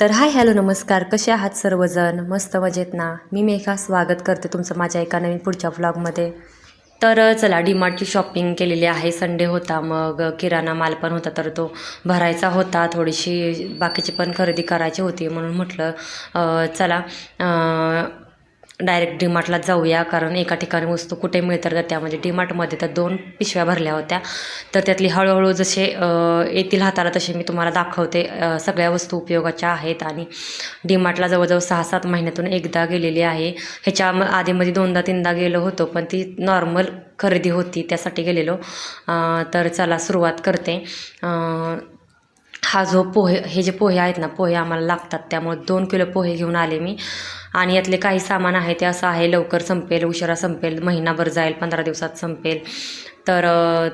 तर hi hello नमस्कार. कसे आहात सर्वजण? मस्त मजेत ना? मी मेघा. स्वागत करते तुमचं माझ्या एका नवीन पुढच्या व्लॉगमध्ये तर चला डीमार्टची शॉपिंग केलेली आहे. संडे होता मग किराणा माल पण होता तर तो भरायचा होता. थोडीशी बाकीची पण खरेदी करायची होती म्हणून म्हटलं चला डायरेक्ट डीमार्टला जाऊया. कारण एका ठिकाणी वस्तू कुठे मिळतात तर त्यामध्ये डीमार्टमध्ये तर दोन पिशव्या भरल्या होत्या. तर त्यातली हळूहळू जसे येतील हाताला तसे मी तुम्हाला दाखवते. सगळ्या वस्तू उपयोगाच्या आहेत आणि डीमार्टला जवळजवळ सहा सात महिन्यातून एकदा गेलेली आहे. ह्याच्या आधीमध्ये दोनदा तीनदा गेलो होतो पण ती नॉर्मल खरेदी होती त्यासाठी गेलेलो. तर चला सुरुवात करते. हा जो पोहे हे जे पोहे आहेत ना पोहे आम्हाला लागतात. त्यामुळे दोन किलो पोहे घेऊन आले मी. आणि यातले काही सामान आहे ते असं आहे लवकर संपेल उशिरा संपेल महिनाभर जाईल पंधरा दिवसात संपेल. तर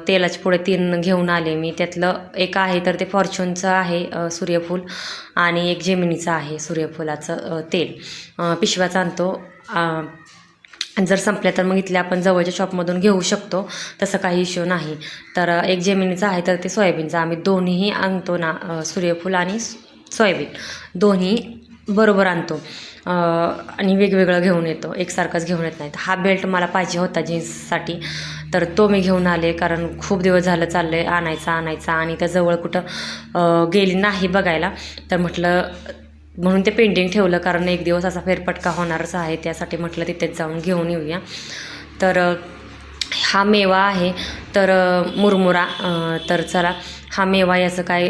तेलाचे पुढे तीन घेऊन आले मी. त्यातलं एक आहे तर ते फॉर्च्यूनचं आहे सूर्यफूल आणि एक जेमिनीचं आहे सूर्यफुलाचं तेल. पिशव्याचा पिशव्याचं आणतो. आणि जर संपल्या तर मग इथले आपण जवळच्या शॉपमधून घेऊ शकतो. तसं काही इश्यू नाही. तर एक जेमिनीचं आहे तर ते सोयाबीनचं. आम्ही दोन्हीही आणतो ना सूर्यफूल आणि सोयाबीन. दोन्ही बरोबर आणतो. आणि वेगवेगळं घेऊन येतो. एकसारखंच घेऊन येत नाही हा बेल्ट मला पाहिजे होता जीन्ससाठी. तर तो मी घेऊन आले कारण खूप दिवस झालं चाललं आहे आणायचा आणायचा आणि त्या जवळ कुठं गेली नाही बघायला. तर म्हटलं म्हणून ते पेंटिंग ठेवलं कारण एक दिवस असा फेरपटका होणारच आहे. त्यासाठी म्हटलं तिथेच जाऊन घेऊन येऊया. तर हा मेवा आहे. तर मुरमुरा तर चला. हा मेवा याचं काय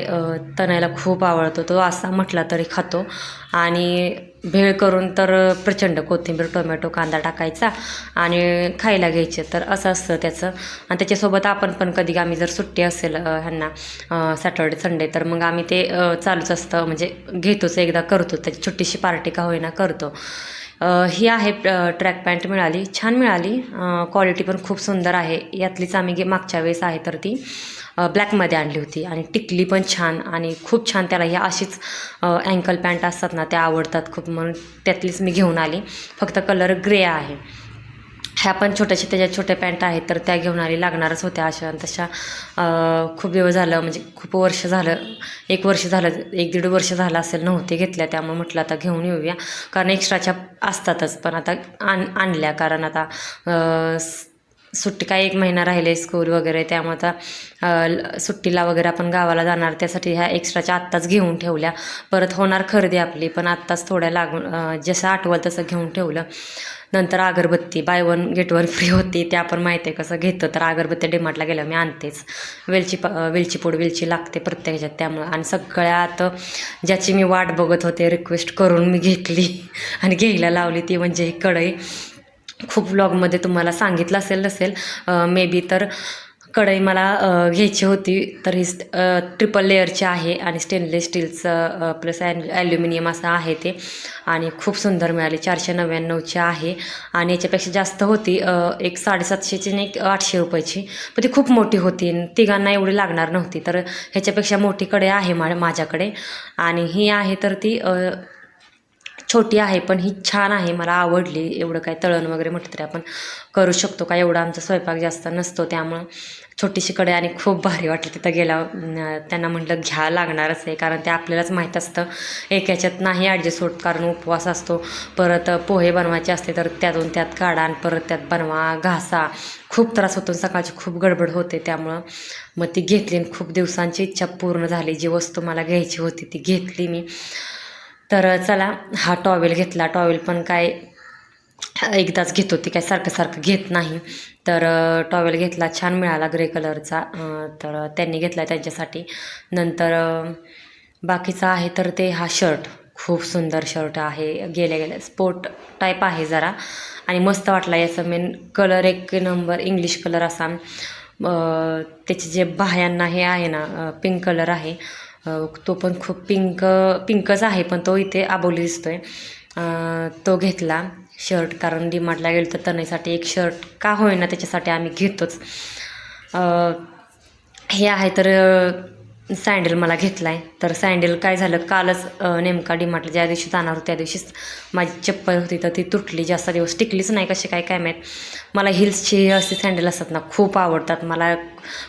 तणायला खूप आवडतो. तो असा म्हटला तरी खातो. आणि भेळ करून तर प्रचंड कोथिंबीर टोमॅटो कांदा टाकायचा आणि खायला घ्यायचे. तर असं असतं त्याचं. आणि त्याच्यासोबत आपण पण कधी आम्ही जर सुट्टी असेल ह्यांना सॅटर्डे संडे तर मग आम्ही ते चालूच असतं. म्हणजे घेतोच एकदा करतो. त्याची छोटीशी पार्टी का होईना करतो. ही आहे ट्रॅक पॅन्ट मिळाली. छान मिळाली. क्वालिटी पण खूप सुंदर आहे. यातलीच आम्ही गे मागच्या वेळेस आहे तर ती. ब्लॅकमध्ये आणली होती. आणि टिकली पण छान आणि खूप छान त्याला ह्या अशीच अँकल पॅन्ट असतात ना त्या आवडतात खूप म्हणून त्यातलीच मी घेऊन आली. फक्त कलर ग्रे आहे. ह्या पण छोट्याशा त्याच्या छोट्या पॅन्ट आहेत तर त्या घेऊन आली. लागणारच होत्या अशा तशा खूप दिवस झालं म्हणजे खूप वर्ष झालं एक वर्ष झालं एक दीड वर्ष झालं असेल नव्हते घेतल्या. त्यामुळे म्हटलं आता घेऊन येऊया. कारण एक्स्ट्राच्या असतातच पण आता आण आणल्या. कारण आता सुट्टी काय एक महिना राहिले स्कूल वगैरे त्यामुळे आता ल- सुट्टीला वगैरे आपण गावाला जाणार त्यासाठी ह्या एक्स्ट्राच्या आत्ताच घेऊन ठेवल्या. परत होणार खरेदी आपली पण आत्ताच थोड्या लागून जसं आठवल तसं घेऊन ठेवलं. नंतर अगरबत्ती buy one get one free होती ते आपण माहिती आहे कसं घेतं तर अगरबत्ती डिमार्टला गेलं मी आणतेच. वेलची प वेलची पूड वेलची लागते प्रत्येक ह्याच्यात त्यामुळं आणि सगळ्यात ज्याची मी वाट बघत होते रिक्वेस्ट करून मी घेतली. आणि घ्यायला लावली ती म्हणजे ही कढई. खूप व्लॉगमध्ये तुम्हाला सांगितलं असेल नसेल मे बी तर कढई मला घ्यायची होती. तर ही ट्रिपल लेअरची आहे आणि स्टेनलेस स्टीलचं प्लस ॲल्युमिनियम असं आहे ते. आणि खूप सुंदर मिळाली. चारशे नव्याण्णवची आहे. आणि याच्यापेक्षा जास्त होती एक साडेसातशेची आणि एक आठशे रुपयाची. पण ती खूप मोठी होती तिघांना एवढी लागणार नव्हती. तर ह्याच्यापेक्षा मोठी कढई आहे मा माझ्याकडे. आणि ही आहे तर ती छोटी आहे पण ही छान आहे. मला आवडली. एवढं काय तळण वगैरे म्हटलं तरी आपण करू शकतो का? एवढा आमचा स्वयंपाक जास्त नसतो. त्यामुळं छोटीशी कडे आणि खूप भारी वाटलं तिथं गेला. त्यांना म्हटलं घ्या लागणारच आहे कारण ते आपल्यालाच माहीत असतं. एक याच्यात नाही ॲडजस्ट होत. कारण उपवास असतो. परत पोहे बनवायचे असते तर त्यातून त्यात काढा आणि परत त्यात बनवा घासा. खूप त्रास होतो. सकाळची खूप गडबड होते. त्यामुळं मग ती घेतली आणि खूप दिवसांची इच्छा पूर्ण झाली. जी वस्तू मला घ्यायची होती ती घेतली मी. तर चला हा टॉवेल घेतला. टॉवेल पण काय एकदाच घेतो ती काय सारखं सारखं घेत नाही. तर टॉवेल घेतला छान मिळाला ग्रे कलरचा तर त्यांनी घेतला त्यांच्यासाठी. नंतर बाकीचा आहे तर ते हा शर्ट खूप सुंदर शर्ट आहे. गेल्या गेल्या स्पोर्ट टाईप आहे जरा. आणि मस्त वाटला याचा मेन कलर एक नंबर इंग्लिश कलर असा. त्याचे जे बाह्यांना हे आहे ना पिंक कलर आहे. तो पण खूप पिंक पिंकच आहे पण तो इथे आबोली दिसतोय. तो घेतला शर्ट कारण डीमार्टला गेलो तर तनईसाठी एक शर्ट का होईना त्याच्यासाठी आम्ही घेतोच. हे आहे तर सँडल मला घेतला आहे तर सँडल काय झालं कालच नेमका डिमार्टला ज्या दिवशी जाणार होतो त्या दिवशीच माझी चप्पल होती तर ती तुटली. जास्त दिवस टिकलीच नाही कशी काय काय माहीत. मला हिल्सची असे सँडल असतात ना खूप आवडतात. मला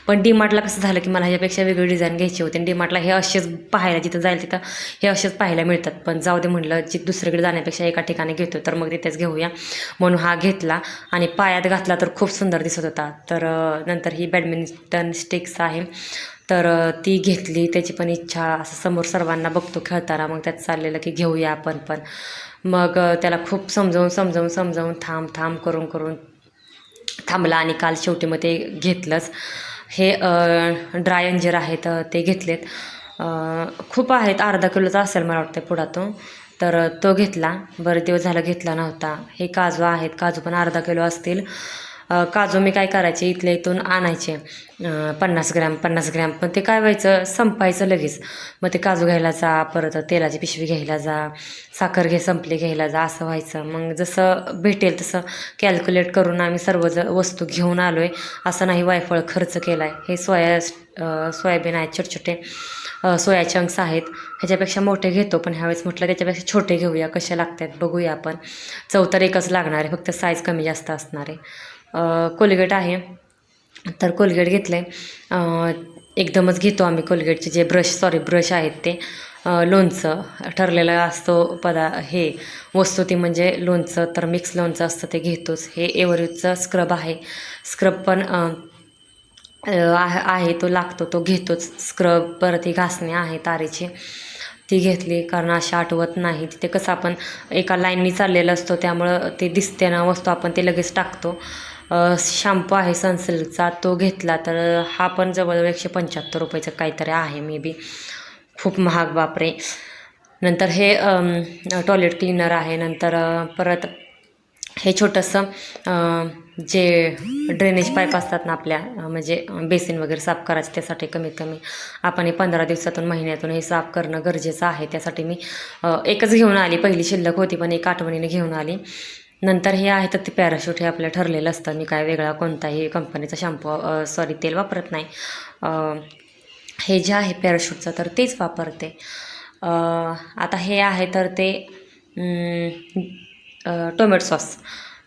पण डीमार्टला कसं झालं की मला ह्याच्यापेक्षा वेगळी डिझाईन घ्यायची होती. आणि डीमार्टला हे असेच पाहायला जिथं जाईल तिथं हे असेच पाहायला मिळतात. पण जाऊ दे म्हटलं जी दुसरीकडे जाण्यापेक्षा एका ठिकाणी घेतो तर मग तिथेच घेऊया. म्हणून हा घेतला आणि पायात घातला तर खूप सुंदर दिसत होता. तर नंतर ही बॅडमिंटन स्टिक्स आहे. तर ती घेतली. त्याची पण इच्छा असं समोर सर्वांना बघतो खेळताना. मग त्यात चाललेलं की घेऊया आपण पण. मग त्याला खूप समजावून समजावून समजावून थांब थांब करून करून थांबला आणि काल शेवटी मग ते घेतलंच. हे ड्राय अंजीर आहेत ते घेतलेत. खूप आहेत. अर्धा किलोचा असेल मला वाटतं पुढा तो तर तो घेतला. बरेच दिवस झाला घेतला नव्हता. हे काजू आहेत. काजू पण अर्धा किलो असतील. काजू मी काय करायचे? इथल्या इथून आणायचे. पन्नास ग्रॅम पन्नास ग्रॅम. पण ते काय व्हायचं? संपायचं लगेच. मग ते काजू घ्यायला जा परत तेलाची पिशवी घ्यायला जा साखर घे संपली घ्यायला जा असं व्हायचं. मग जसं भेटेल तसं कॅल्क्युलेट करून आम्ही सर्व ज वस्तू घेऊन आलो आहे असं नाही वायफळ खर्च केला आहे हे सोया सोयाबीन आहेत छोटे छोटे अ, सोया चंक्स आहेत. ह्याच्यापेक्षा मोठे घेतो पण ह्यावेळेस म्हटलं त्याच्यापेक्षा छोटे घेऊया. कसे लागतात बघूया आपण. चौतर एकच लागणार आहे. फक्त साईज कमी जास्त असणार आहे. कोलगेट आहे. तर कोलगेट घेतलं आहे एकदमच घेतो आम्ही कोलगेटचे जे ब्रश सॉरी ब्रश आहेत ते. लोणचं ठरलेलं असतो पदा हे वस्तू ती म्हणजे लोणचं तर मिक्स लोणचं असतं ते घेतोच. हे एव्हरेजचं स्क्रब आहे. स्क्रब पण आहे तो लागतो तो घेतोच. स्क्रब परत ही घासणे आहे तारेची. ती घेतली कारण अशी आठवत नाही. तिथे कसं आपण एका लाईननी चाललेलं असतो त्यामुळं ते दिसते ना वस्तू आपण ते लगेच टाकतो. शॅम्पू आहे सनसिल्कचा तो घेतला तर हा पण जवळजवळ एकशे पंच्याहत्तर रुपयाचं काहीतरी आहे मे बी खूप महाग बापरे. नंतर हे टॉयलेट क्लीनर आहे नंतर परत हे छोटंसं जे ड्रेनेज पाईप असतात ना आपल्या म्हणजे बेसिन वगैरे साफ करायचं त्यासाठी कमीत कमी आपण हे पंधरा दिवसातून महिन्यातून हे साफ करणं गरजेचं आहे. त्यासाठी मी एकच घेऊन आली पहिली शिल्लक होती पण एक आठवणीने घेऊन आली. नंतर हे आहे तर ते पॅराशूट हे आपलं ठरलेलं असतं. मी काय वेगळा कोणताही कंपनीचा शॅम्पू सॉरी तेल वापरत नाही. हे जे आहे पॅराशूटचं तर तेच वापरते. आता हे आहे तर ते टोमॅटो सॉस.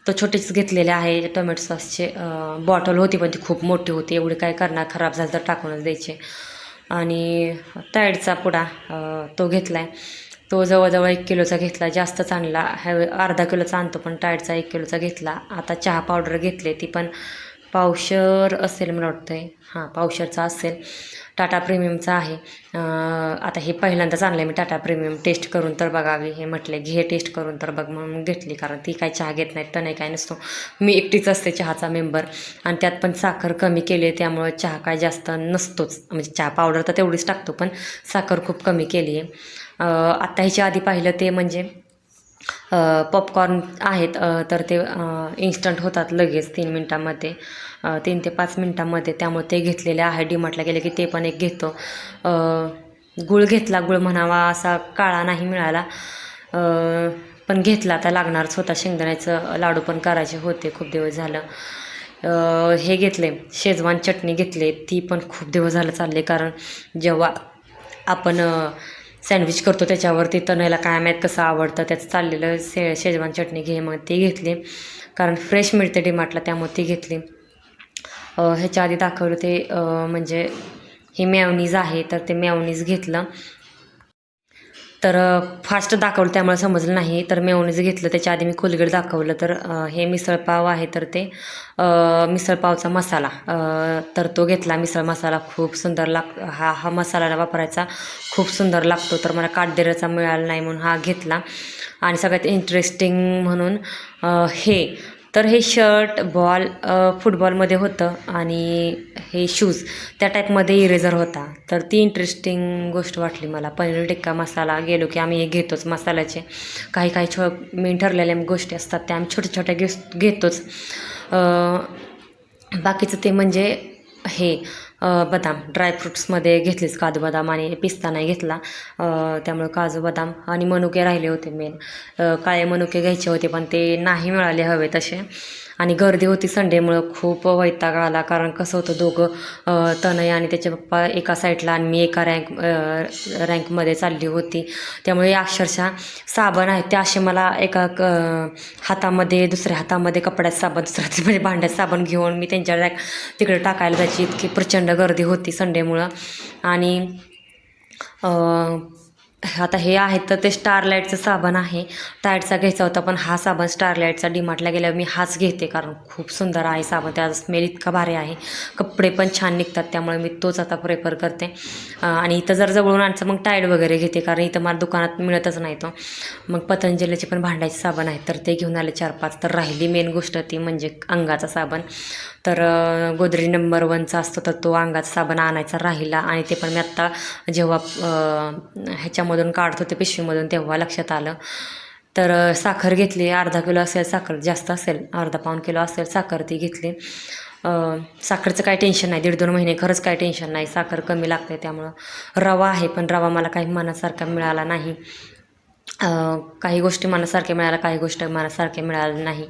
तो छोटेच घेतलेले आहे. टोमॅटो सॉसचे बॉटल होती पण ती खूप मोठी होती. एवढी काय करणार? खराब झालं तर टाकूनच द्यायचे. आणि टाईडचा पुडा तो घेतला आहे तो जवळजवळ एक किलोचा घेतला जास्तच आणला हॅव अर्धा किलोचा आणतो पण टायडचा एक किलोचा घेतला. आता चहा पावडर घेतले ती पण पावशर असेल मला वाटतं आहे हां पावशरचा असेल. टाटा प्रीमियमचा आहे. आता हे पहिल्यांदाच आणलं आहे मी टाटा प्रीमियम. टेस्ट करून तर बघावी. हे म्हटले घे टेस्ट करून तर बघ म्हणून घेतली. कारण ती काय चहा घेत नाहीत तर नाही काय नसतो. मी एकटीच असते चहाचा मेंबर. आणि त्यात पण साखर कमी केली आहे त्यामुळं चहा काय जास्त नसतोच. म्हणजे चहा पावडर तर तेवढीच टाकतो पण साखर खूप कमी केली आहे. आत्ता ह्याच्या आधी पाहिलं ते म्हणजे पॉपकॉर्न आहेत तर ते इन्स्टंट होतात लगेच तीन मिनटामध्ये. तीन ते पाच मिनटामध्ये त्यामुळे ते घेतलेले आहे डीमार्टला गेले की ते पण एक घेतो. गुळ घेतला गुळ म्हणावा असा काळा नाही मिळाला. पण घेतला आता लागणारच होता. शेंगदाण्याचं लाडू पण करायचे होते खूप दिवस झालं. हे घेतले शेजवान चटणी घेतले ती पण खूप दिवस झालं चालले. कारण जेव्हा आपण सँडविच करतो त्याच्यावरती तणायला काय माहीत कसं आवडतं त्याचं चाललेलं शे शेजवान चटणी घे मग ती घेतली. कारण फ्रेश मिळते डीमार्टला त्यामुळे ती घेतली. ह्याच्या आधी दाखवलं ते म्हणजे हे मॅवनीज आहे तर ते मॅवनीज घेतलं. तर फास्ट दाखवलं त्यामुळे समजलं नाही. तर मेवणीज घेतलं त्याच्या आधी मी कोलगेट दाखवलं. तर हे मिसळपाव आहे तर ते मिसळपावचा मसाला. तर तो घेतला मिसळ मसाला. खूप सुंदर लाग हा हा मसाला वापरायचा. खूप सुंदर लागतो. तर मला काटदेराचा मिळाला नाही म्हणून हा घेतला. आणि सगळ्यात इंटरेस्टिंग म्हणून हे तर हे शर्ट बॉल फुटबॉलमध्ये होतं आणि हे शूज त्या टाईपमध्ये इरेझर होता. तर ती इंटरेस्टिंग गोष्ट वाटली मला. पनीर टिक्का मसाला गेलो की आम्ही हे घेतोच मसाल्याचे. काही काही छो मेन ठरलेल्या गोष्टी असतात त्या आम्ही छोट्या छोट्या घेस घेतोच. बाकीचं ते म्हणजे हे बदाम ड्रायफ्रुट्समध्ये घेतलेच काजू बदाम आणि पिस्ता नाही घेतला. त्यामुळे काजू बदाम आणि मनुके राहिले होते मेन काळे मनुके घ्यायचे होते पण ते नाही मिळाले हवे तसे. आणि गर्दी होती संडेमुळं खूप वैताग आला. कारण कसं होतं दोघं तनय आणि त्याचे पप्पा एका साईडला आणि मी एका रँक रँकमध्ये चालली होती. त्यामुळे अक्षरशः साबण आहेत ते असे मला एका क- हातामध्ये दुसऱ्या हातामध्ये कपड्यात साबण दुसऱ्या म्हणजे भांड्यात साबण घेऊन मी त्यांच्या रॅक तिकडे टाकायला जायची. इतकी प्रचंड गर्दी होती संडेमुळं. आणि आता हे आहेत तर ते स्टारलाईटचं साबण आहे. टायटचा घ्यायचा होता पण हा साबण स्टारलाईटचा डीमार्टला गेल्यावर मी हाच घेते कारण खूप सुंदर आहे साबण. त्याचा स्मेल इतका भारी आहे. कपडे पण छान निघतात त्यामुळे मी तोच आता प्रेफर करते. आणि इथं जर जवळून आणचं मग टायड वगैरे घेते कारण इथं मला दुकानात मिळतच नाही तो. मग पतंजलीचे पण भांड्याचे साबण आहेत तर ते घेऊन आले चार पाच तर राहिली मेन गोष्ट ती म्हणजे अंगाचा साबण. तर गोदरेज नंबर वनचा असतो तर तो अंगाचा साबण आणायचा राहिला आणि ते पण मी आत्ता जेव्हा ह्याच्यामधून काढत होते पिशवीमधून तेव्हा लक्षात आलं. तर साखर घेतली अर्धा किलो असेल साखर जास्त असेल अर्धा पाऊण किलो असेल साखर ती घेतली. साखरचं साखरेचं काही टेन्शन नाही दीड दोन महिने खरंच काही टेन्शन नाही साखर कमी लागते त्यामुळं. रवा आहे पण रवा मला काही मनासारखा मिळाला नाही. काही गोष्टी मनासारख्या मिळाल्या काही गोष्टी मनासारख्या मिळाल्या नाही.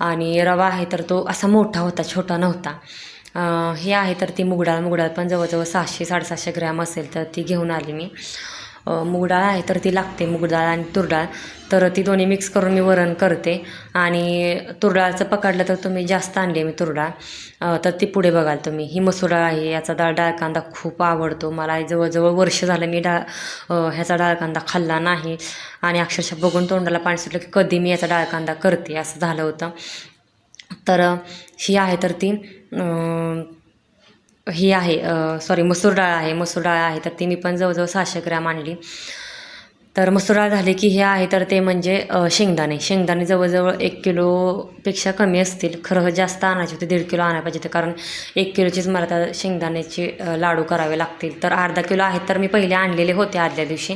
आणि रवा आहे तर तो असा मोठा होता छोटा नव्हता. हे आहे तर ती मुगडाळ मुगडाळ पण जवळजवळ सहाशे साडेसहाशे ग्रॅम असेल तर ती घेऊन आली मी. मूगडाळ आहे तर ती लागते मूगडाळ आणि तुरडाळ. तर ती दोन्ही मिक्स करून मी वरण करते. आणि तुरडाळचं पकडलं तर तुम्ही जास्त आणली मी तुरडाळ. तर ती पुढे बघाल तुम्ही. ही मसूर डाळ आहे याचा डाळ डाळ कांदा खूप आवडतो. मला जवळजवळ वर्ष झालं मी डाळ ह्याचा डाळ कांदा खाल्ला नाही. आणि अक्षरशः बघून तोंडाला पाणी सुटलं की कधी मी याचा डाळ कांदा करते असं झालं होतं. तर ही आहे तर ती ही आहे सॉरी मसूर डाळ आहे मसूर डाळ आहे तर ती मी पण जवळजवळ सहाशे ग्रॅम आणली. तर मसूर डाळ झाली की हे आहे तर ते म्हणजे शेंगदाणे. शेंगदाणे जवळजवळ एक किलोपेक्षा कमी असतील. खरं जास्त आणायचे होते दीड किलो आणायला पाहिजे होते. कारण एक किलोचीच मला त्या शेंगदाण्याचे लाडू करावे लागतील. तर अर्धा किलो आहेत तर मी पहिले आणलेले होते आदल्या दिवशी.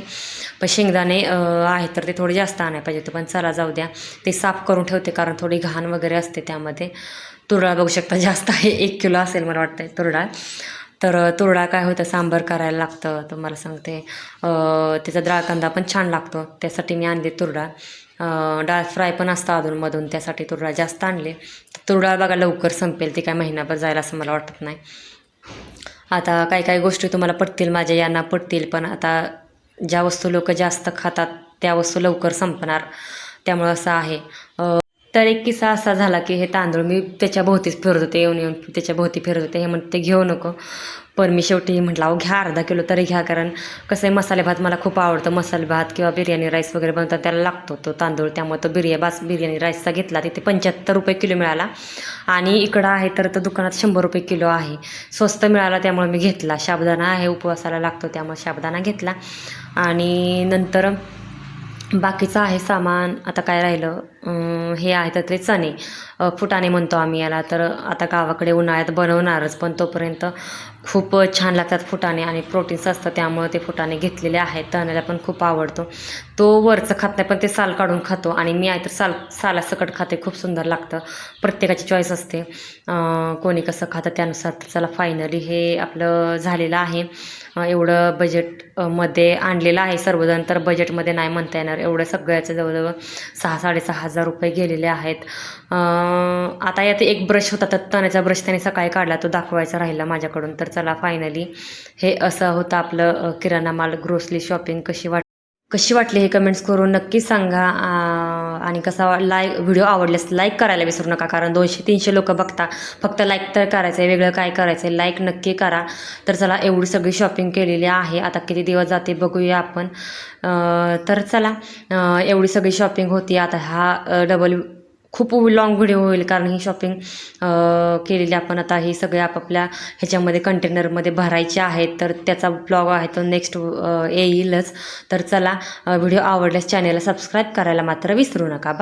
पण शेंगदाणे आहेत तर ते थोडे जास्त आणायला पाहिजे होते. पण चला जाऊ द्या. ते साफ करून ठेवते कारण थोडी घाण वगैरे असते त्यामध्ये. तुरडाळ बघू शकता जास्त आहे. एक किलो असेल मला वाटतं तुरडाळ. तर तुरडाळ काय होतं सांबार करायला लागतं. तुम्हाला सांगते त्याचा डाळ कांदा पण छान लागतो. त्यासाठी मी आणली तुरडा. डाळ फ्राय पण असतं अधूनमधून त्यासाठी तुरडा जास्त आणले. तुरडाळ बघा लवकर संपेल ती काय महिनाभर जायला असं मला वाटत नाही. आता काही काही गोष्टी तुम्हाला पटतील माझ्या यांना पटतील पण आता ज्या वस्तू लोक जास्त खातात त्या वस्तू लवकर संपणार. त्यामुळं असं आहे. तर एक किस्सा असा झाला की हे तांदूळ मी त्याच्या भोवतीच फिरत होते येऊन येऊन त्याच्या भोवती फिरत होते. हे म्हणते घेऊ नको. पण मी शेवटी म्हटलं अहो घ्या अर्धा किलो तरी घ्या कारण कसं आहे मसाले भात मला खूप आवडतं. मसाले भात किंवा बिर्याणी राईस वगैरे बनवतात त्याला लागतो तो तांदूळ. त्यामुळे तो बिर्या बास बिर्याणी राईसचा घेतला तिथे पंच्याहत्तर रुपये किलो मिळाला. आणि इकडं आहे तर तो दुकानात शंभर रुपये किलो आहे. स्वस्त मिळाला त्यामुळे मी घेतला. शाबदाना आहे उपवासाला लागतो त्यामुळे शाबदाना घेतला. आणि नंतर बाकीचं आहे सामान. आता काय राहिलं? हे आहे तर ते चणे. फुटाणे म्हणतो आम्ही याला. तर आता गावाकडे उन्हाळ्यात बनवणारच पण तोपर्यंत खूप छान लागतात फुटाणे आणि प्रोटीन्स असतं त्यामुळे ते फुटाणे घेतलेले आहेत. तणाला पण खूप आवडतो. तो वरचं खात नाही पण ते साल काढून खातो. आणि मी आहे तर साल सालासकट खाते खूप सुंदर लागतं. प्रत्येकाची चॉईस असते. कोणी कसं खातं त्यानुसार त्याला चला फायनली हे आपलं झालेलं आहे. एवढं बजेटमध्ये आणलेलं आहे. सर्वजण तर बजेटमध्ये नाही म्हणता येणार. एवढं सगळ्याचं जवळजवळ सहा साडेसहा हजार रुपये गेलेले आहेत. आता यात एक ब्रश होता तर तण्याचा ब्रश त्याने सकाळी काढला तो दाखवायचा राहिला माझ्याकडून. तर चला फायनली हे असं होतं आपलं किराणा माल ग्रोसरी शॉपिंग कशी वाट कशी वाटली हे कमेंट्स करून नक्की सांगा. आ, आणि कसा लाईक व्हिडिओ आवडल्यास लाईक करायला विसरू नका कारण दोनशे तीनशे लोक बघता. फक्त लाईक तर करायचं आहे वेगळं काय करायचं आहे लाईक नक्की करा. तर चला एवढी सगळी शॉपिंग केलेली आहे. आता किती दिवस जाते बघूया आपण. तर चला एवढी सगळी शॉपिंग होती. आता हा डबल खूप लॉंग व्हिडिओ होईल कारण ही शॉपिंग केलेली आपण आता ही सगळे आपापल्या ह्याच्यामध्ये कंटेनरमध्ये भरायचे आहेत. तर त्याचा ब्लॉग आहे तो नेक्स्ट येईलच. तर चला व्हिडिओ आवडल्यास चॅनेलला सबस्क्राईब करायला मात्र विसरू नका. बा